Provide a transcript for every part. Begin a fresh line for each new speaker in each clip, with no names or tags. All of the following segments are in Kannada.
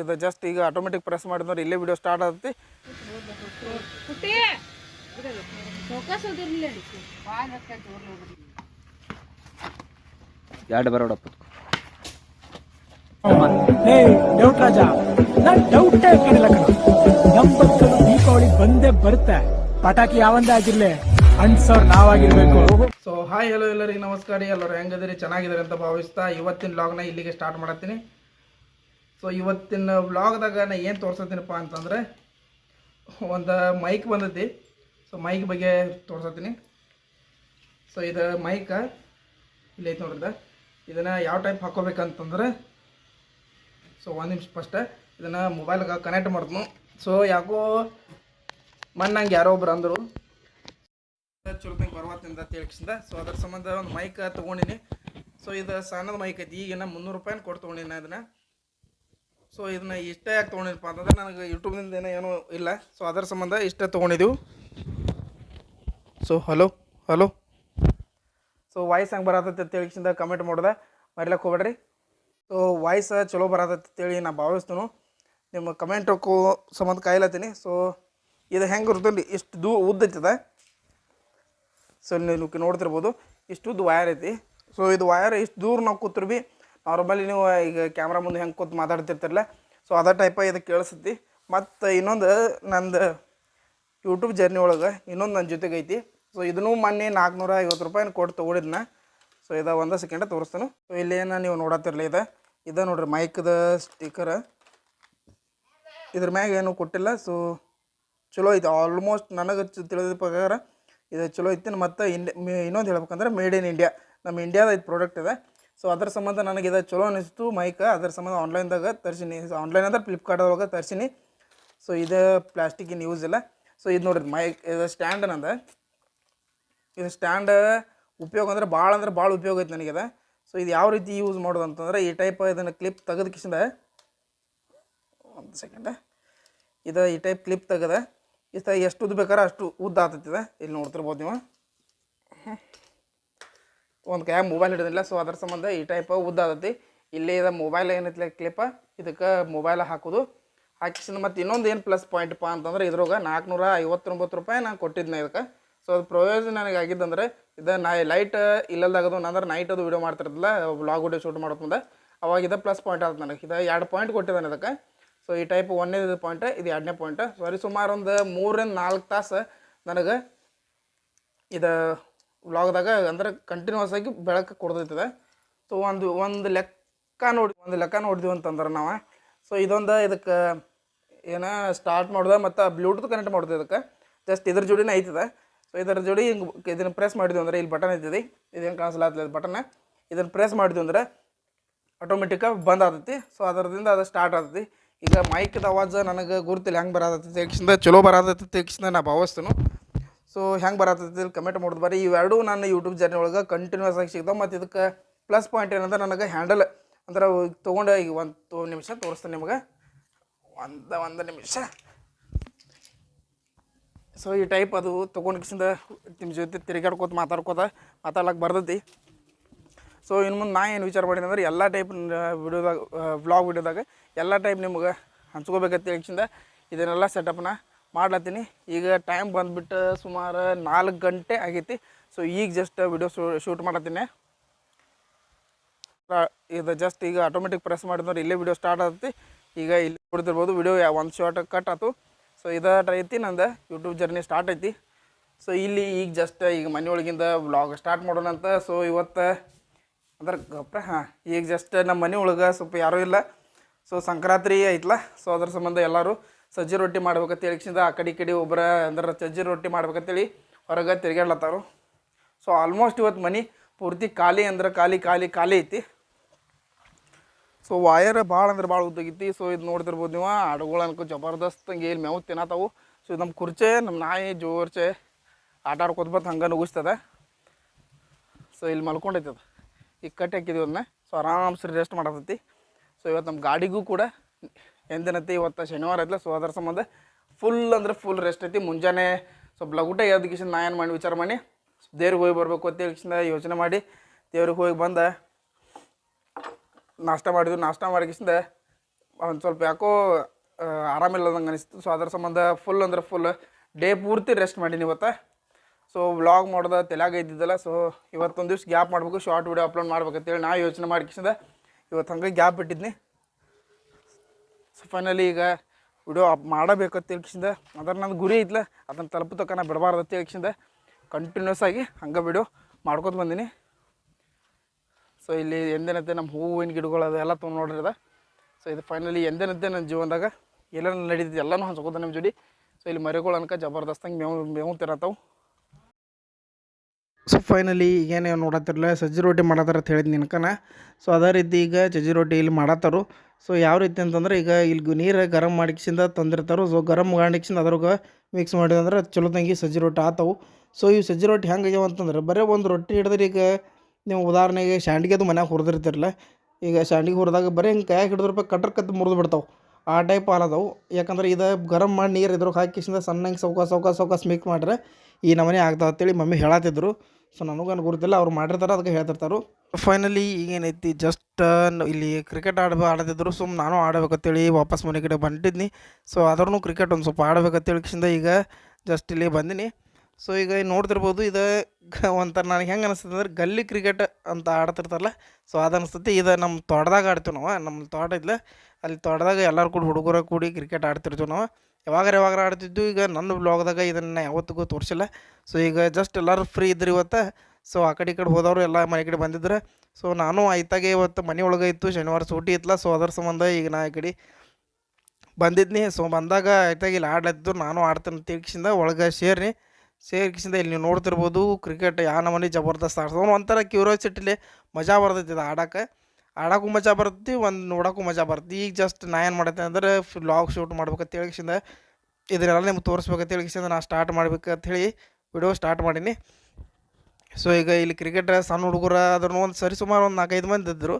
ಇದು ಜಸ್ಟ್ ಈಗ ಆಟೋಮೆಟಿಕ್ ಪ್ರೆಸ್ ಮಾಡಿದ್ರೆ ಇಲ್ಲೇ ವಿಡಿಯೋ ಸ್ಟಾರ್ಟ್ ಆಗುತ್ತೆ
ಎರಡು ಬರೋಡಪ್ಪ
ಹೇ ಡೌಟ್ ರಾಜ ನಾನ್ ಡೌಟೇ ಕೇಳಿಲ್ಲ ಕಣ. ನಂಬತ್ತು ದೀಪಾವಳಿ ಬಂದೇ ಬರುತ್ತೆ. ಪಟಾಕಿ ಯಾವಂದೇ ಆಗಿರ್ಲಿ ಅನ್ಸೋರ್ ನಾವಾಗಿರ್ಬೇಕು.
ಸೊ ಹಾಯ್ ಹಲೋ ಎಲ್ಲರಿಗೆ ನಮಸ್ಕಾರ ಎಲ್ಲರೂ ಹೆಂಗದಿರಿ ಚೆನ್ನಾಗಿದ್ದಾರೆ ಅಂತ ಭಾವಿಸ್ತಾ ಇವತ್ತಿನ ಲಾಗ್ನ ಇಲ್ಲಿಗೆ ಸ್ಟಾರ್ಟ್ ಮಾಡತ್ತೀನಿ. ಸೊ ಇವತ್ತಿನ ವ್ಲಾಗ್ದಾಗ ನಾ ಏನು ತೋರ್ಸತ್ತೀನಪ್ಪ ಅಂತಂದರೆ, ಒಂದು ಮೈಕ್ ಬಂದೈತಿ. ಸೊ ಮೈಕ್ ಬಗ್ಗೆ ತೋರ್ಸತ್ತೀನಿ. ಸೊ ಇದು ಮೈಕ ಇಲ್ಲಿ ಐತೆ ನೋಡ್ರಿ ಇದನ್ನು ಯಾವ ಟೈಪ್ ಹಾಕೋಬೇಕಂತಂದ್ರೆ ಸೊ ಒಂದು ನಿಮಿಷ ಫಸ್ಟ ಇದನ್ನು ಮೊಬೈಲ್ಗೆ ಕನೆಕ್ಟ್ ಮಾಡಿದ್ನು ಸೊ ಯಾಕೋ ಮಣ್ಣಂಗೆ ಯಾರೋ ಒಬ್ರು ಅಂದರು. ಚುರುಕಂಗೆ ಬರ್ವತ್ತಿಂದ ತಿಳ್ಕಿಸಿಂದ ಸೊ ಅದ್ರ ಸಂಬಂಧ ಒಂದು ಮೈಕ್ ತೊಗೊಂಡಿನಿ. ಸೊ ಇದು ಸಣ್ಣದ ಮೈಕ್ ಐತಿ. ಈಗಿನ ಮುನ್ನೂರು ರೂಪಾಯಿನ ಕೊಟ್ಟು ತೊಗೊಂಡಿನಿ ಅದನ್ನು ಸೊ ಇದನ್ನ ಇಷ್ಟೇ ಯಾಕೆ ತೊಗೊಂಡಿರಪ್ಪ ಅಂತಂದ್ರೆ ನನಗೆ ಯೂಟ್ಯೂಬ್ನಿಂದ ಏನೋ ಏನೂ ಇಲ್ಲ. ಸೊ ಅದರ ಸಂಬಂಧ ಇಷ್ಟೇ ತೊಗೊಂಡಿದ್ದೀವಿ so hello hello so voice ಹೆಂಗೆ ಬರತ್ತೈತೆ ತಿಳ್ಕಿಸಿಂದ ಕಮೆಂಟ್ ಮಾಡ್ದೆ ಮರಿಲಕ್ಕೆ ಹೋಗ್ಬೇಡ್ರಿ. ಸೊ ವಾಯ್ಸ್ ಚಲೋ ಬರತ್ತೈತೆ ಅಂತೇಳಿ ನಾ ಭಾವಿಸ್ತೀನಿ. ನಿಮ್ಮ ಕಮೆಂಟಕ್ಕೂ ಸಂಬಂಧ ಕಾಯ್ಲತ್ತೀನಿ. ಸೊ ಇದು ಹೆಂಗೆ ಇರ್ತದೆ ಇಷ್ಟು ದೂ ಉದ್ದೈತದ ಸೊ ನೀವು ನೋಡ್ತಿರ್ಬೋದು. ಇಷ್ಟು ಉದ್ದ ವಯರ್ ಐತಿ. ಸೊ ಇದು ವಯರ್ ಇಷ್ಟು ದೂರ ನಾವು ಕೂತ್ರು ಭೀ ನಾರ್ಮಲಿ ನೀವು ಈಗ ಕ್ಯಾಮ್ರಾ ಮುಂದೆ ಹೆಂಗೆ ಕೂತು ಮಾತಾಡ್ತಿರ್ತಿರಲ್ಲ ಸೊ ಅದೇ ಟೈಪ ಇದು ಕೇಳಿಸ್ತೈತಿ. ಮತ್ತು ಇನ್ನೊಂದು ನಂದು ಯೂಟ್ಯೂಬ್ ಜರ್ನಿ ಒಳಗೆ ಇನ್ನೊಂದು ನನ್ನ ಜೊತೆಗೆ ಐತಿ. ಸೊ ಇದನ್ನು ಮೊನ್ನೆ ನಾಲ್ಕುನೂರ ಐವತ್ತು ರೂಪಾಯಿನ ಕೊಟ್ಟು ತೊಗೊಂಡಿದ್ನ. ಸೊ ಇದು ಒಂದು ಸೆಕೆಂಡ ತೋರಿಸ್ತಾನೆ. ಸೊ ಇಲ್ಲೇನು ನೀವು ನೋಡತ್ತಿರಲಿ ಇದು. ಇದು ನೋಡ್ರಿ ಮೈಕ್ದ ಸ್ಟಿಕರ್ ಇದ್ರ ಮ್ಯಾಗ ಏನು ಕೊಟ್ಟಿಲ್ಲ ಸೊ ಚಲೋ ಐತೆ. ಆಲ್ಮೋಸ್ಟ್ ನನಗೆ ತಿಳಿದ ಪ್ರಕಾರ ಇದು ಚಲೋ ಐತಿ. ಮತ್ತು ಇಂಡ್ ಇನ್ನೊಂದು ಹೇಳ್ಬೇಕಂದ್ರೆ ಮೇಡ್ ಇನ್ ಇಂಡಿಯಾ ನಮ್ಮ ಇಂಡಿಯಾದ ಇದು ಪ್ರಾಡಕ್ಟ್ ಇದೆ. ಸೊ ಅದ್ರ ಸಂಬಂಧ ನನಗೆ ಇದು ಚಲೋ ಅನಿಸ್ತು ಮೈಕ್ ಅದರ ಸಂಬಂಧ ಆನ್ಲೈನ್ದಾಗ ತರ್ಸೀನಿ. ಆನ್ಲೈನ್ ಅಂದ್ರೆ ಫ್ಲಿಪ್ಕಾರ್ಟ್ ಒಳಗೆ ತರಿಸಿನಿ. ಸೊ ಇದು ಪ್ಲಾಸ್ಟಿಕ್ಕಿನ ಯೂಸ್ ಇಲ್ಲ. ಸೊ ಇದು ನೋಡ್ರಿ ಮೈಕ್ ಇದು ಸ್ಟ್ಯಾಂಡ್ ನಂದ. ಇದು ಸ್ಟ್ಯಾಂಡ್ ಉಪಯೋಗ ಅಂದ್ರೆ ಭಾಳ ಅಂದ್ರೆ ಭಾಳ ಉಪಯೋಗ ಐತೆ ನನಗಿದೆ ಸೊ ಇದು ಯಾವ ರೀತಿ ಯೂಸ್ ಮಾಡೋದು ಅಂತಂದ್ರೆ ಈ ಟೈಪ್ ಇದನ್ನು ಕ್ಲಿಪ್ ತೆಗೆದ ಕಿಸಿಂದ ಒಂದು ಸೆಕೆಂಡ ಇದು ಈ ಟೈಪ್ ಕ್ಲಿಪ್ ತೆಗೆದ ಇಷ್ಟ ಎಷ್ಟು ಉದ್ದ ಬೇಕಾದ್ರೆ ಅಷ್ಟು ಉದ್ದ ಆಗ್ತೈತಿದೆ ಇಲ್ಲಿ ನೋಡ್ತಿರ್ಬೋದು ನೀವು. ಒಂದು ಕೈಯಾಗ ಮೊಬೈಲ್ ಹಿಡಿದಿಲ್ಲ ಸೊ ಅದ್ರ ಸಂಬಂಧ ಈ ಟೈಪ್ ಉದ್ದ ಇಲ್ಲಿ ಇದು ಮೊಬೈಲ್ ಏನೈತಿ ಕ್ಲಿಪ್ಪ ಇದಕ್ಕೆ ಮೊಬೈಲ್ ಹಾಕೋದು. ಹಾಕಿಸಿದ ಮತ್ತು ಇನ್ನೊಂದು ಏನು ಪ್ಲಸ್ ಪಾಯಿಂಟ್ಪ ಅಂತಂದ್ರೆ ಇದ್ರಾಗ ನಾಲ್ಕುನೂರ ಐವತ್ತೊಂಬತ್ತು ರೂಪಾಯಿ ನಾನು ಕೊಟ್ಟಿದ್ದೆ ಇದಕ್ಕೆ. ಸೊ ಅದು ಪ್ರಯೋಜನ ನನಗೆ ಆಗಿದ್ದಂದ್ರೆ ಇದು ನಾ ಲೈಟ್ ಇಲ್ಲದಾಗದು ಅಂದ್ರೆ ನೈಟ್ ಅದು ವಿಡಿಯೋ ಮಾಡ್ತಿರ್ತಲ್ಲ ಬ್ಲಾಗ್ ವೀಡಿಯೋ ಶೂಟ್ ಮಾಡೋದು ಮುಂದೆ. ಅವಾಗ ಇದು ಪ್ಲಸ್ ಪಾಯಿಂಟ್ ಆಗುತ್ತೆ ನನಗೆ. ಇದು ಎರಡು ಪಾಯಿಂಟ್ ಕೊಟ್ಟಿದ್ದಾನೆ ಇದಕ್ಕೆ. ಸೊ ಈ ಟೈಪ್ ಒಂದನೇ ಪಾಯಿಂಟ್ ಇದು ಎರಡನೇ ಪಾಯಿಂಟ್ ಸರಿ, ಸುಮಾರು ಒಂದು ಮೂರರಿಂದ ನಾಲ್ಕು ತಾಸು ನನಗೆ ಇದು ವ್ಲಾಗ್ದಾಗ ಅಂದ್ರೆ ಕಂಟಿನ್ಯೂಸ್ ಆಗಿ ಬೆಳಕು ಕೊಡ್ದೈತದೆ ಸೊ ಒಂದು ಒಂದು ಲೆಕ್ಕ ನೋಡಿ, ಒಂದು ಲೆಕ್ಕ ನೋಡಿದ್ವಿ ಅಂತಂದ್ರೆ ನಾವು. ಸೊ ಇದೊಂದು ಇದಕ್ಕೆ ಏನ ಸ್ಟಾರ್ಟ್ ಮಾಡ್ದೆ ಮತ್ತು ಬ್ಲೂಟೂತ್ ಕನೆಕ್ಟ್ ಮಾಡಿದೆ ಇದಕ್ಕೆ. ಜಸ್ಟ್ ಇದ್ರ ಜೋಡಿನೇ ಐತದೆ. ಸೊ ಇದರ ಜೋಡಿ ಹಿಂಗೆ ಇದನ್ನು ಪ್ರೆಸ್ ಮಾಡಿದ್ವಿ ಅಂದ್ರೆ ಇಲ್ಲಿ ಬಟನ್ ಐತಿದೆ. ಇದೇನು ಕಾಣಿಸ್ಲಾಗ್ತದೆ ಬಟನ್ ಇದನ್ನು ಪ್ರೆಸ್ ಮಾಡಿದ್ವಿ ಅಂದ್ರೆ ಆಟೋಮೆಟಿಕ್ಕಾಗಿ ಬಂದ್ ಆಗ್ತೈತಿ ಸೊ ಅದರದಿಂದ ಅದು ಸ್ಟಾರ್ಟ್ ಆಗ್ತೈತಿ ಈಗ ಮೈಕ್ದ ಆವಾಜ್ ನನಗೆ ಗುರುತಿಲ್ಲ ಹೆಂಗೆ ಬರತೈತಿ ತಕ್ಷಣ ಚಲೋ ಬರತೈತಿ ತಕ್ಷಣ ನಾ ಭಾವಿಸ್ತೇನೆ. ಸೊ ಹೆಂಗೆ ಬರತ್ತೈತಿ ಕಮೆಂಟ್ ಮಾಡೋದು. ಬರೀ ಇವೆರಡೂ ನನ್ನ ಯೂಟ್ಯೂಬ್ ಜರ್ನಿ ಒಳಗೆ ಕಂಟಿನ್ಯೂಸ್ ಆಗಿ ಸಿಗ್ತಾವೆ. ಮತ್ತು ಇದಕ್ಕೆ ಪ್ಲಸ್ ಪಾಯಿಂಟ್ ಏನಂದ್ರೆ ನನಗೆ ಹ್ಯಾಂಡಲ್ ಅಂದ್ರೆ ತೊಗೊಂಡು ಈಗ ಒಂದು ನಿಮಿಷ ತೋರಿಸ್ತೇನೆ ನಿಮಗೆ. ಒಂದು ಒಂದು ನಿಮಿಷ. ಸೊ ಈ ಟೈಪ್ ಅದು ತೊಗೊಂಡ್ಕಿಸಿಂದ ನಿಮ್ಮ ಜೊತೆ ತಿರುಗಾಡ್ಕೋತ ಮಾತಾಡ್ಕೋತ ಮಾತಾಡ್ಲಕ್ಕೆ ಬರ್ತೈತಿ. ಸೊ ಇನ್ನು ಮುಂದೆ ನಾ ಏನು ವಿಚಾರ ಮಾಡೀನಿ ಅಂದ್ರೆ ಎಲ್ಲ ಟೈಪ್ ವಿಡಿಯೋದಾಗ ವ್ಲಾಗ್ ವಿಡಿಯೋದಾಗ ಎಲ್ಲ ಟೈಪ್ ನಿಮ್ಗೆ ಹಂಚ್ಕೋಬೇಕಂತ ಹೇಳಿಂದ ಇದನ್ನೆಲ್ಲ ಸೆಟಪ್ನ ಮಾಡ್ಲತ್ತೀನಿ. ಈಗ ಟೈಮ್ ಬಂದುಬಿಟ್ಟು ಸುಮಾರು ನಾಲ್ಕು ಗಂಟೆ ಆಗೈತಿ. ಸೊ ಈಗ ಜಸ್ಟ್ ವಿಡಿಯೋ ಶೂಟ್ ಮಾಡತ್ತೀನಿ ಇದು ಜಸ್ಟ್ ಈಗ ಆಟೋಮೆಟಿಕ್ ಪ್ರೆಸ್ ಮಾಡಿದ್ರೆ ಇಲ್ಲೇ ವಿಡಿಯೋ ಸ್ಟಾರ್ಟ್ ಆಗುತ್ತೆ ಈಗ ಇಲ್ಲಿ ನೋಡ್ತಿರ್ಬೋದು ವಿಡಿಯೋ ಒಂದು ಶಾರ್ಟ್ ಕಟ್ ಆಯ್ತು ಸೊ ಇದೇ ಐತಿ. ನಂದು ಯೂಟ್ಯೂಬ್ ಜರ್ನಿ ಸ್ಟಾರ್ಟ್ ಐತಿ. ಸೊ ಇಲ್ಲಿ ಈಗ ಜಸ್ಟ್ ಈಗ ಮನೆಯೊಳಗಿಂದ ವ್ಲಾಗ್ ಸ್ಟಾರ್ಟ್ ಮಾಡೋಣ ಅಂತ. ಸೊ ಇವತ್ತು ಅಂದ್ರೆ ಗಪ್ರ, ಹಾಂ, ಈಗ ಜಸ್ಟ್ ನಮ್ಮ ಮನೆ ಒಳಗೆ ಸ್ವಲ್ಪ ಯಾರೂ ಇಲ್ಲ. ಸೊ ಸಂಕ್ರಾಂತಿ ಐತ್ಲ. ಸೊ ಅದ್ರ ಸಂಬಂಧ ಎಲ್ಲರೂ ಸಜ್ಜಿ ರೊಟ್ಟಿ ಮಾಡ್ಬೇಕಂತ ಹೇಳಿಕ್ಸಿಂದ ಆ ಕಡೆ ಈ ಕಡೆ ಒಬ್ಬರ ಅಂದ್ರೆ ಸಜ್ಜಿ ರೊಟ್ಟಿ ಮಾಡ್ಬೇಕಂತೇಳಿ ಹೊರಗೆ ತಿರ್ಗಾಡ್ಲತ್ತಾರು ಸೊ ಆಲ್ಮೋಸ್ಟ್ ಇವತ್ತು ಮನೆ ಪೂರ್ತಿ ಖಾಲಿ ಅಂದ್ರೆ ಖಾಲಿ ಖಾಲಿ ಖಾಲಿ ಐತಿ. ಸೊ ವಾಯರ್ ಭಾಳ ಅಂದ್ರೆ ಭಾಳ ಉದ್ದಾಗೈತಿ ಸೊ ಇದು ನೋಡ್ತಿರ್ಬೋದು ನೀವು, ಆಡುಗಳು ಅನ್ಕೋ ಜಬರ್ದಸ್ತ್ ಹಂಗೆ ಇಲ್ಲಿ ಮೇವು ತಿನ್ನತಾವು. ಸೊ ಇದು ನಮ್ಮ ಕುರ್ಚೆ ನಮ್ಮ ನಾಯಿ ಜೋರ್ಚೆ ಆಟ ಆಡ್ಕೊತ ಹಂಗೆ ನುಗ್ಗಿಸ್ತದೆ ಸೊ ಇಲ್ಲಿ ಮಲ್ಕೊಂಡೈತೆ ಅದು ಈಗ ಕಟ್ಟಿ ಹಾಕಿದೀವಿ ಅದನ್ನ. ಸೊ ಆರಾಮ್ಸರಿ ರೆಸ್ಟ್ ಮಾಡತೈತಿ ಸೊ ಇವತ್ತು ನಮ್ಮ ಗಾಡಿಗೂ ಕೂಡ ಎಂದಿನೈತಿ ಇವತ್ತು ಶನಿವಾರ ಐತಲ್ಲ ಸೊ ಅದರ ಸಂಬಂಧ ಫುಲ್ ಅಂದ್ರೆ ಫುಲ್ ರೆಸ್ಟ್ ಐತಿ. ಮುಂಜಾನೆ ಸ್ವಲ್ಪ ಲಗುಟ ಎದ್ಕಿಸಿಂದ ನಾ ಏನು ಮಾಡಿ ವಿಚಾರ ಮಾಡಿ ದೇವ್ರಿಗೆ ಹೋಗಿ ಬರಬೇಕು ಅಂತ ಹೇಳಿಕಿಸಿಂದ ಯೋಚನೆ ಮಾಡಿ, ದೇವ್ರಿಗೆ ಹೋಗಿ ಬಂದ ನಾಷ್ಟ ಮಾಡಿದ್ವಿ. ನಾಷ್ಟ ಮಾಡಿಕಿಸಿಂದ ಒಂದು ಸ್ವಲ್ಪ ಯಾಕೋ ಆರಾಮಿಲ್ಲದಂಗೆ ಅನಿಸ್ತು. ಸೊ ಅದ್ರ ಸಂಬಂಧ ಫುಲ್ ಅಂದ್ರೆ ಫುಲ್ ಡೇ ಪೂರ್ತಿ ರೆಸ್ಟ್ ಮಾಡೀನಿ ಇವತ್ತು. ಸೊ ವ್ಲಾಗ್ ಮಾಡ್ದೆ ತಲೆಯಾಗ ಇದ್ದಿದ್ದಲ್ಲ. ಸೊ ಇವತ್ತೊಂದು ದಿವ್ಸ ಗ್ಯಾಪ್ ಮಾಡಬೇಕು ಶಾರ್ಟ್ ವೀಡಿಯೋ ಅಪ್ಲೋಡ್ ಮಾಡ್ಬೇಕಂತೇಳಿ ನಾ ಯೋಚನೆ ಮಾಡ್ಕಿಸಿದ ಇವತ್ತು ಹಂಗೆ ಗ್ಯಾಪ್ ಇಟ್ಟಿದ್ನಿ. ಸೊ ಫೈನಲಿ ಈಗ ವಿಡಿಯೋ ಅಪ್ ಮಾಡಬೇಕು ತಿಳ್ಕಿಸಿಂದ ಅದರ ನನ್ನ ಗುರಿ ಐತ್ಲ, ಅದನ್ನು ತಲುಪು ತಕ್ಕ ನಾ ಬಿಡಬಾರ್ದು ತಿಳ್ಕಿಸಿಂದ ಕಂಟಿನ್ಯೂಸ್ ಆಗಿ ಹಂಗೆ ವಿಡಿಯೋ ಮಾಡ್ಕೊತ ಬಂದೀನಿ. ಸೊ ಇಲ್ಲಿ ಎಂದೇನಂತೆ ನಮ್ಮ ಹೂವಿನ ಗಿಡಗಳು ಅದೆಲ್ಲ ತೊಗೊಂಡು ನೋಡ್ರಿ ಅದ. ಸೊ ಇದು ಫೈನಲಿ ಎಂದೇನಂತೆ ನನ್ನ ಜೀವನದಾಗ ಎಲ್ಲ ನಡೀತಿದ್ದು ಎಲ್ಲನೂ ಹಂಚ್ಕೋತ ನಿಮ್ಮ ಜೋಡಿ. ಸೊ ಇಲ್ಲಿ ಮರಿಗಳು ಅನ್ಕ ಜಬರ್ದಸ್ತಂಗೆ ಮೇವು ಮೇವು ತಿರತ್ತಾವು ಸೊ ಫೈನಲಿ ಈಗೇನು ನೋಡತ್ತಿರಲ್ಲ ಸಜ್ಜಿ ರೊಟ್ಟಿ ಮಾಡತ್ತಾರ ಅಂತ ಹೇಳಿದ್ ನಿನ್ಕನ. ಸೊ ಅದೇ ರೀತಿ ಈಗ ಸಜ್ಜಿ ರೊಟ್ಟಿ ಇಲ್ಲಿ ಮಾಡತ್ತಾರು. ಸೊ ಯಾವ ರೀತಿ ಅಂತಂದ್ರೆ ಈಗ ಇಲ್ಲಿ ನೀರು ಗರಂ ಮಾಡಿಕ್ಸಿಂದ ತಂದಿರ್ತಾರೋ ಸೊ ಗರಂ ಮಾಡಿಕ್ಸಿಂದ ಅದ್ರಾಗ ಮಿಕ್ಸ್ ಮಾಡಿದಂದ್ರೆ ಚಲೋ ತಂಗಿ ಸಜ್ಜಿ ರೊಟ್ಟಿ ಆತವು. ಸೊ ಇವು ಸಜ್ಜಿ ರೊಟ್ಟಿ ಹೆಂಗೆ ಆಗ್ಯಾವ ಅಂತಂದ್ರೆ ಬರೀ ಒಂದು ರೊಟ್ಟಿ ಹಿಡಿದ್ರೆ ಈಗ ನೀವು ಉದಾಹರಣೆಗೆ ಶಾಂಡಿಗೆ ಅದು ಮನ್ಯಾಗ ಹುರಿದಿರ್ತಿರಲ್ಲ ಈಗ ಶಾಂಡಿಗೆ ಹುರಿದಾಗ ಬರೀ ಹಿಂಗೆ ಕಾಯಕ್ಕೆ ಹಿಡಿದ್ರಪ್ಪ ಕಟ್ರ ಕತ್ತು ಮುರಿದು ಬಿಡ್ತಾವೆ. ಆ ಟೈಪ್ ಹಾಲದವು ಯಾಕಂದ್ರೆ ಇದು ಗರಂ ಮಾಡಿ ನೀರು ಇದ್ರಾಗ ಹಾಕಿಸಿಂದ ಸಣ್ಣಗೆ ಸೌಕ ಸೌಕ ಸೌಕಾಸ್ ಮಿಕ್ಸ್ ಮಾಡ್ರೆ ಈ ನಮನೆ ಆಗ್ತಾವ ಅಂತೇಳಿ ಮಮ್ಮಿ ಹೇಳತ್ತಿದ್ರು ಸೊ ನನಗೇನು ಗುರುತಿಲ್ಲ ಅವ್ರು ಮಾಡಿರ್ತಾರೆ, ಅದಕ್ಕೆ ಹೇಳ್ತಿರ್ತಾರೆ. ಫೈನಲಿ ಈಗೇನೈತಿ ಜಸ್ಟ್ ಇಲ್ಲಿ ಕ್ರಿಕೆಟ್ ಆಡ, ಆಡದಿದ್ರು ಸುಮ್ಮನೆ ನಾನು ಆಡಬೇಕಂತೇಳಿ ವಾಪಸ್ ಮನೆ ಕಡೆ ಬಂದಿದ್ನಿ. ಸೊ ಅದ್ರೂ ಕ್ರಿಕೆಟ್ ಒಂದು ಸ್ವಲ್ಪ ಆಡ್ಬೇಕಂತೇಳಿ ಕಿಸಿಂದ ಈಗ ಜಸ್ಟ್ ಇಲ್ಲಿ ಬಂದಿನಿ. ಸೊ ಈಗ ನೋಡ್ತಿರ್ಬೋದು, ಇದು ಒಂಥರ ನನಗೆ ಹೆಂಗೆ ಅನಿಸ್ತದೆ ಅಂದ್ರೆ ಗಲ್ಲಿ ಕ್ರಿಕೆಟ್ ಅಂತ ಆಡ್ತಿರ್ತಾರಲ್ಲ ಸೊ ಅದು ಅನಿಸ್ತೈತಿ, ಇದು ನಮ್ಮ ತೋಟದಾಗ ಆಡ್ತೀವಿ ನಾವು ನಮ್ಮ ತೋಟ ಇದ್ಲ, ಅಲ್ಲಿ ತೋಟದಾಗ ಎಲ್ಲರೂ ಕೂಡ ಹುಡುಗರ ಕೂಡಿ ಕ್ರಿಕೆಟ್ ಆಡ್ತಿರ್ತೀವಿ ನಾವು. ಯಾವಾಗಾರ ಯಾವಾಗ ಆಡ್ತಿದ್ದು ಈಗ ನನ್ನ ಬ್ಲಾಗ್ದಾಗ ಇದನ್ನು ಯಾವತ್ತಿಗೂ ತೋರಿಸಿಲ್ಲ. ಸೊ ಈಗ ಜಸ್ಟ್ ಎಲ್ಲರೂ ಫ್ರೀ ಇದ್ರಿ ಇವತ್ತು. ಸೊ ಆ ಕಡೆ ಈ ಕಡೆ ಹೋದವರು ಎಲ್ಲ ಮನೆ ಕಡೆ ಬಂದಿದ್ರೆ. ಸೊ ನಾನು ಆಯ್ತಾಗೆ ಇವತ್ತು ಮನೆ ಒಳಗೆ ಇತ್ತು, ಶನಿವಾರ ಸೂಟಿ ಇತ್ತಲ್ಲ ಸೊ ಅದರ ಸಂಬಂಧ ಈಗ ನಾ ಈ ಕಡೆ ಬಂದಿದ್ನಿ. ಸೊ ಬಂದಾಗ ಆಯ್ತಾಗ ಇಲ್ಲಿ ಆಡ್ಲತ್ತಿದ್ದು ನಾನು ಆಡ್ತೇನೆ ತಿರ್ಗಿಸಿಂದ ಒಳಗೆ ಸೇರಿ ಸೇರ್ಕಿಸಿಂದ ಇಲ್ಲಿ ನೀವು ನೋಡ್ತಿರ್ಬೋದು ಕ್ರಿಕೆಟ್ ಯಾವ ನಮ್ಮನೆ ಜಬರ್ದಸ್ತ್ ಆಡ್ತಾವೆ ಒಂಥರ ಕ್ಯೂರಿಯಾಸಿಟಿಲಿ ಮಜಾ ಬರ್ತೈತಿ ಇದು ಆಡಕ್ಕೆ ಆಡೋಕ್ಕೂ ಮಜಾ ಬರ್ತೈತಿ, ಒಂದು ನೋಡೋಕ್ಕೂ ಮಜಾ ಬರ್ತೈತಿ. ಈಗ ಜಸ್ಟ್ ನಾ ಏನು ಮಾಡತ್ತೆ ಅಂದ್ರೆ ವ್ಲಾಗ್ ಶೂಟ್ ಮಾಡ್ಬೇಕಂತ ಹೇಳಿಕಿಸಿಂದ ಇದನ್ನೆಲ್ಲ ನಿಮ್ಗೆ ತೋರಿಸ್ಬೇಕಂತ ಹೇಳಿಕಿಸಿಂದ ನಾ ಸ್ಟಾರ್ಟ್ ಮಾಡ್ಬೇಕಂತ ಹೇಳಿ ವಿಡಿಯೋ ಸ್ಟಾರ್ಟ್ ಮಾಡೀನಿ. ಸೊ ಈಗ ಇಲ್ಲಿ ಕ್ರಿಕೆಟ್ ಸಣ್ಣ ಹುಡುಗರು ಅದ್ರೂ ಒಂದು ಸರಿ ಸುಮಾರು ಒಂದು ನಾಲ್ಕೈದು ಮಂದಿ ಇದ್ದರು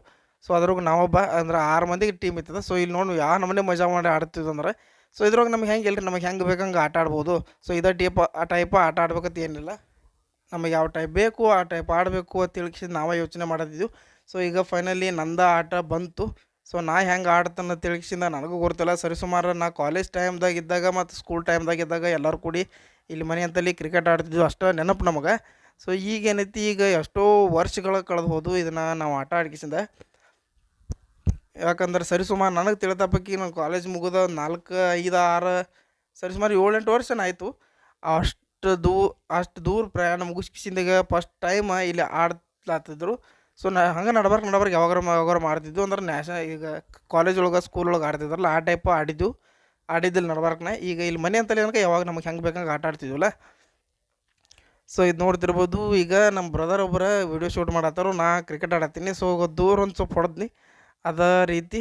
ಸೊ ಅದ್ರಾಗ ನಾವೊಬ್ಬ ಅಂದ್ರೆ ಆರು ಮಂದಿಗೆ ಟೀಮ್ ಇತ್ತದ. ಸೊ ಇಲ್ಲಿ ನೋಡಿ ಯಾವ ನಮ್ಮನೆ ಮಜಾ ಮಾಡಿ ಆಡ್ತಿದ್ವು ಅಂದ್ರೆ ಸೊ ಇದ್ರಾಗ ನಮ್ಗೆ ಹೆಂಗೆ ಇಲ್ರಿ ನಮಗೆ ಹೆಂಗೆ ಬೇಕಂಗೆ ಆಟ ಆಡ್ಬೋದು. ಸೊ ಇದೇ ಟೈಪ್ ಆ ಟೈಪ್ ಆಟ ಆಡ್ಬೇಕಂತ ಏನಿಲ್ಲ. ನಮಗೆ ಯಾವ ಟೈಪ್ ಬೇಕು, ಆ ಟೈಪ್ ಆಡಬೇಕು ಅಂತ ತಿಳ್ಕಿಸಿ ನಾವೇ ಯೋಚನೆ ಮಾಡತ್ತಿದ್ವು ಸೊ ಈಗ ಫೈನಲಿ ನಂದ ಆಟ ಬಂತು. ಸೊ ನಾ ಹೆಂಗೆ ಆಡ್ತಾನ ತಿಳಿಸಿಂದ ನನಗೂ ಗೊತ್ತಿಲ್ಲ. ಸರಿ ಸುಮಾರು ನಾ ಕಾಲೇಜ್ ಟೈಮ್ದಾಗ ಇದ್ದಾಗ ಮತ್ತು ಸ್ಕೂಲ್ ಟೈಮ್ದಾಗ ಇದ್ದಾಗ ಎಲ್ಲರೂ ಕೂಡಿ ಇಲ್ಲಿ ಮನೆ ಅಂತಲ್ಲಿ ಕ್ರಿಕೆಟ್ ಆಡ್ತಿದ್ವಿ. ಅಷ್ಟೇ ನೆನಪು ನಮಗೆ. ಸೊ ಈಗ ಏನೈತಿ? ಈಗ ಎಷ್ಟೋ ವರ್ಷಗಳು ಕಳೆದು ಹೋದು. ಇದನ್ನು ನಾವು ಆಟ ಆಡ್ಕಿಸಿಂದ. ಯಾಕಂದ್ರೆ ಸರಿ ಸುಮಾರು ನನಗೆ ತಿಳಿದಪ್ಪಕ್ಕಿ ನಾನು ಕಾಲೇಜ್ ಮುಗಿದ ನಾಲ್ಕು, ಐದು, ಆರು, ಸರಿ ಸುಮಾರು ಏಳೆಂಟು ವರ್ಷ ಆಯಿತು. ಅಷ್ಟು ದೂ, ಅಷ್ಟು ದೂರ ಪ್ರಯಾಣ ಮುಗಿಸ್ಕಿಸಿಂದಾಗ ಫಸ್ಟ್ ಟೈಮ್ ಇಲ್ಲಿ ಆಡ್ಲಾತಿದ್ರು ಸೊ ನಾ ಹಂಗೆ ನಡ್ಬಾರ್ಕ್ ನಡ್ಬಾರ್ಕ್ ಯಾವಾಗಾರ ಯಾವಾಗಾರ ಮಾಡ್ತಿದ್ದು ಅಂದ್ರೆ ನ್ಯಾಷ ಈಗ ಕಾಲೇಜ್ ಒಳಗೆ ಸ್ಕೂಲ್ ಒಳಗೆ ಆಡ್ತಿದ್ರಲ್ಲ, ಆ ಟೈಪ್ ಆಡಿದ್ದು ಆಡಿದ್ದಿಲ್ಲ ನಡ್ಬಾರ್ಕನ. ಈಗ ಇಲ್ಲಿ ಮನೆ ಅಂತಲೇ ಏನಕ್ಕೆ ಯಾವಾಗ ನಮಗೆ ಹೆಂಗೆ ಬೇಕಂಗೆ ಆಟ ಆಡ್ತಿದ್ವಲ್ಲ. ಸೊ ಇದು ನೋಡ್ತಿರ್ಬೋದು. ಈಗ ನಮ್ಮ ಬ್ರದರ್ ಒಬ್ಬರ ವಿಡಿಯೋ ಶೂಟ್ ಮಾಡತ್ತಾರು. ನಾ ಕ್ರಿಕೆಟ್ ಆಡತ್ತೀನಿ. ಸೊ ದೂರ ಒಂದು ಸ್ವಲ್ಪ ಹೊಡೆದ್ನಿ. ಅದೇ ರೀತಿ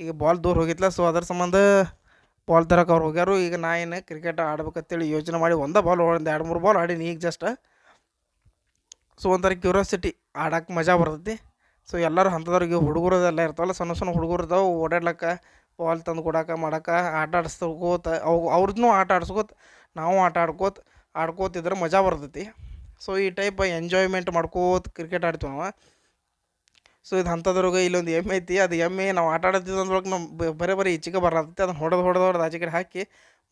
ಈಗ ಬಾಲ್ ದೂರ ಹೋಗಿತ್ತಲ್ಲ ಸೊ ಅದರ ಸಂಬಂಧ ಬಾಲ್ ತರಕ್ಕೆ ಅವ್ರು ಹೋಗ್ಯಾರು. ಈಗ ನಾ ಏನು ಕ್ರಿಕೆಟ್ ಆಡ್ಬೇಕಂತೇಳಿ ಯೋಚನೆ ಮಾಡಿ ಒಂದೇ ಬಾಲ್ ಒಂದು ಎರಡು ಮೂರು ಬಾಲ್ ಆಡೀನಿ ಈಗ ಜಸ್ಟ್ ಸೊ ಒಂಥರ ಕ್ಯೂರಿಯಾಸಿಟಿ ಆಡಕ್ಕೆ ಮಜಾ ಬರ್ತೈತಿ. ಸೊ ಎಲ್ಲರೂ ಅಂಥದ್ರಿಗೆ ಹುಡುಗರದೆಲ್ಲ ಇರ್ತಾವಲ್ಲ, ಸಣ್ಣ ಸಣ್ಣ ಹುಡುಗರು ಇರ್ತಾವೆ ಓಡಾಡ್ಲಕ್ಕ ಬಾಲ್ ತಂದು ಕೊಡಕ್ಕೆ, ಮಾಡಕ್ಕೆ, ಆಟ ಆಡಿಸ್ಕೋತ, ಅವು ಅವ್ರದ್ದು ಆಟ ಆಡ್ಸ್ಕೋತ, ನಾವು ಆಟ ಆಡ್ಕೋತ ಆಡ್ಕೋತಿದ್ರೆ ಮಜಾ ಬರ್ತೈತಿ. ಸೊ ಈ ಟೈಪ್ ಎಂಜಾಯ್ಮೆಂಟ್ ಮಾಡ್ಕೋತ ಕ್ರಿಕೆಟ್ ಆಡ್ತೀವಿ ನಾವು. ಸೊ ಇದು ಅಂಥದ್ರಾಗ ಇಲ್ಲೊಂದು ಎಮ್ಮೆ ಐತಿ, ಅದು ಎಮ್ಮೆ ನಾವು ಆಟ ಆಡತ್ತಿದ್ದು ಅಂದ್ರೊಳಗೆ ನಮ್ಮ ಬರೀ ಬರೀ ಈಚೆಗೆ ಬರತ್ತೈತಿ ಅದನ್ನು ಹೊಡೆದು ಹೊಡೆದು ಹೊಡೆದು ಆಚೆ ಕಡೆ ಹಾಕಿ,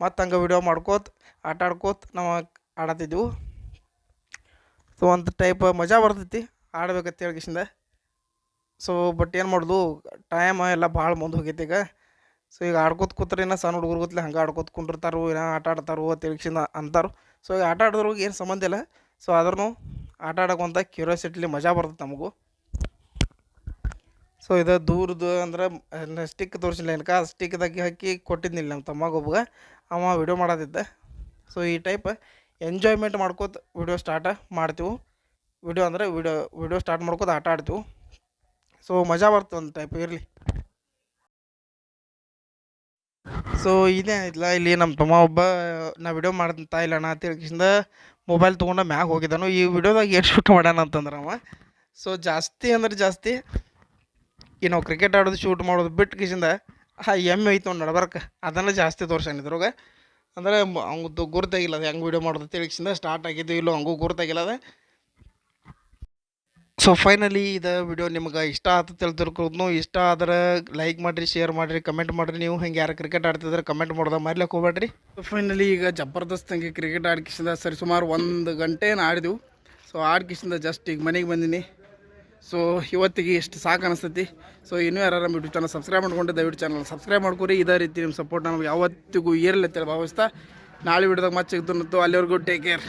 ಮತ್ತು ಹಂಗೆ ವಿಡಿಯೋ ಮಾಡ್ಕೋತ, ಆಟ ಆಡ್ಕೋತ, ನಾವು ಆಡತ್ತಿದ್ದೆವು ಸೊ ಒಂದು ಟೈಪ್ ಮಜಾ ಬರ್ತೈತಿ. ಆಡ್ಬೇಕಂತ ಹೇಳ್ಕಿಸಿಂದ ಸೊ ಬಟ್ ಏನು ಮಾಡೋದು ಟೈಮ್ ಎಲ್ಲ ಭಾಳ ಮುಂದೆ ಹೋಗೈತೆ ಈಗ. ಸೊ ಈಗ ಆಡ್ಕೋತ ಕೂತ್ರೆ ಏನೋ ಸಣ್ಣ ಹುಡುಗರು ಗೊತ್ತಲೆ ಹಂಗೆ ಆಡ್ಕೋತ ಕುಂಡಿರ್ತಾರೋ ಏನೋ ಆಟ ಆಡ್ತಾರೋ ಅಂತ ಹೇಳ್ಕಿಸಿಂದ ಅಂತಾರು. ಸೊ ಈಗ ಆಟ ಆಡಿದ್ರಿಗೆ ಏನು ಸಂಬಂಧ ಇಲ್ಲ. ಸೊ ಆದ್ರೂ ಆಟ ಆಡೋಕ್ಕಂತ ಕ್ಯೂರಿಯಾಸಿಟಿಲಿ ಮಜಾ ಬರ್ತದೆ ನಮಗೂ. ಸೊ ಇದು ದೂರದ್ದು ಅಂದ್ರೆ ಸ್ಟಿಕ್ ತೋರಿಸಿಲ್ಲ ಸ್ಟಿಕ್ ಸ್ಟಿಕ್ದಾಗಿ ಹಾಕಿ ಕೊಟ್ಟಿದ್ನಿಲ್ಲ ನಮ್ಮ ತಮ್ಮಗೊಬ್ಬ ಅವ ವಿಡಿಯೋ ಮಾಡೋದಿದ್ದ ಸೊ ಈ ಟೈಪ್ ಎಂಜಾಯ್ಮೆಂಟ್ ಮಾಡ್ಕೋತ ವಿಡಿಯೋ ಸ್ಟಾರ್ಟ್ ಮಾಡ್ತೀವಿ. ವಿಡಿಯೋ ಅಂದರೆ ವಿಡಿಯೋ ವಿಡಿಯೋ ಸ್ಟಾರ್ಟ್ ಮಾಡ್ಕೋದು ಆಟ ಆಡ್ತೀವಿ. ಸೊ ಮಜಾ ಬರ್ತದೆ ಒಂದು ಟೈಪ್ ಇರಲಿ. ಸೊ ಇಲ್ಲ, ಇಲ್ಲಿ ನಮ್ಮ ತಮ್ಮ ಒಬ್ಬ, ನಾ ವಿಡಿಯೋ ಮಾಡ್ತಾ ಇಲ್ಲ ನಾ ತಿಳ್ಕಿಸಿಂದ ಮೊಬೈಲ್ ತೊಗೊಂಡು ಮ್ಯಾಗ ಹೋಗಿದ್ದಾನು. ಈ ವಿಡಿಯೋದಾಗ ಎಷ್ಟು ಶೂಟ್ ಮಾಡ್ಯಾನ ಅಂತಂದ್ರೆ ಅವ. ಸೊ ಜಾಸ್ತಿ ಅಂದ್ರೆ ಜಾಸ್ತಿ, ಈ ನಾವು ಕ್ರಿಕೆಟ್ ಆಡೋದು ಶೂಟ್ ಮಾಡೋದು ಬಿಟ್ಟು ಕಿಸಿಂದ ಆ ಎಮ್ಮೆ ಐತೆ ನೋಡಿ ನಡ್ಬರ್ಕ. ಅದನ್ನು ಜಾಸ್ತಿ ತೋರ್ಸಾನ ಇದ್ರಾಗ. ಅಂದರೆ ಅವ್ದು ಗುರ್ತಾಗಿಲ್ಲ ಅದು ಹೆಂಗೆ ವಿಡಿಯೋ ಮಾಡೋದು ತಿಳಿಸಿಂದ ಸ್ಟಾರ್ಟ್ ಆಗಿದ್ದು ಇಲ್ಲೋ ಹಂಗೂ ಗುರ್ತಾಗಿಲ್ಲ ಸೊ ಫೈನಲಿ ಇದು ವಿಡಿಯೋ ನಿಮ್ಗೆ ಇಷ್ಟ ಆತ ತಿಳ್ತಿರ್ಕೋದ್ನು ಇಷ್ಟ ಆದ್ರೆ ಲೈಕ್ ಮಾಡಿರಿ ಶೇರ್ ಮಾಡಿರಿ ಕಮೆಂಟ್ ಮಾಡಿರಿ. ನೀವು ಹಂಗೆ ಯಾರು ಕ್ರಿಕೆಟ್ ಆಡ್ತಿದ್ರೆ ಕಮೆಂಟ್ ಮಾಡೋದ ಮರ್ಲಿಕ್ಕೆ ಹೋಗ್ಬೇಡ್ರಿ ಫೈನಲಿ ಈಗ ಜಬರ್ದಸ್ತ್ ಹಂಗೆ ಕ್ರಿಕೆಟ್ ಆಡ್ಕಿಸಿದ ಸರಿ ಸುಮಾರು ಒಂದು ಗಂಟೆ ಆಡಿದೆವು. ಸೊ ಆಡ್ಕಿಸಿದ ಜಸ್ಟ್ ಈಗ ಮನೆಗೆ ಬಂದೀನಿ. ಸೊ ಇವತ್ತಿಗೆ ಇಷ್ಟು ಸಾಕು ಅನಿಸ್ತೈತಿ. ಸೊ ಇನ್ನೂ ಯಾರು ನಮ್ಮ ಯೂಟ್ಯೂಬ್ ಚಾನಲ್ ಸಬ್ಸ್ಕ್ರೈಬ್ ಮಾಡ್ಕೊಂಡು ದಯವಿಟ್ಟು ಚಾನಲ್ ಸಬ್ಸ್ಕ್ರೈಬ್ ಮಾಡ್ಕೊರಿ. ಇದೇ ರೀತಿ ನಿಮ್ಮ ಸಪೋರ್ಟ್ ನಮಗೆ ಯಾವತ್ತಿಗೂ ಇರಲಿ ಭಾವಿಸ್ತಾ. ನಾಳೆ ವಿಡಿಯೋದಾಗ ಮತ್ತೆ ಸಿಗ್ತು ಅಲ್ಲಿವರೆಗೂ ಟೇಕ್ ಕೇರ್